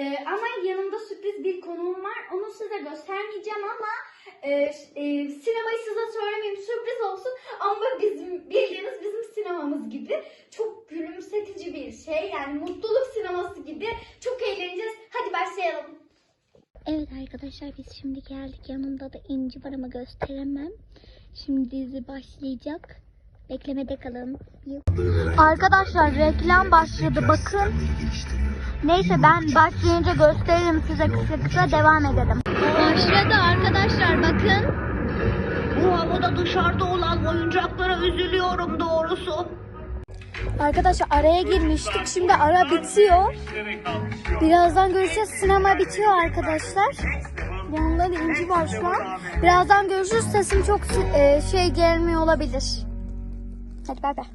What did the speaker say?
Ee, ama yanımda sürpriz bir konuğum var. Onu size göstermeyeceğim ama e, e, sinemayı size söylemeyeyim sürpriz olsun. Ama bizim bildiğiniz bizim sinemamız gibi. Çok gülümsetici bir şey. Yani mutluluk sineması gibi. Çok eğleneceğiz. Hadi başlayalım. Evet arkadaşlar biz şimdi geldik. Yanımda da inci var ama gösteremem. Şimdi dizi başlayacak. Beklemede kalın. Arkadaşlar reklam başladı bakın. Neyse ben başlayınca gösteririm size kısa kısa devam edelim. Başladı arkadaşlar bakın. Bu havada dışarıda olan oyuncaklara üzülüyorum doğrusu. Arkadaşlar araya girmiştik. Şimdi ara bitiyor. Birazdan görüşeceğiz. Sinema bitiyor arkadaşlar. Yanında da inci var şu an. Birazdan görüşürüz. Sesim çok e, şey gelmiyor olabilir. Hadi bay bay.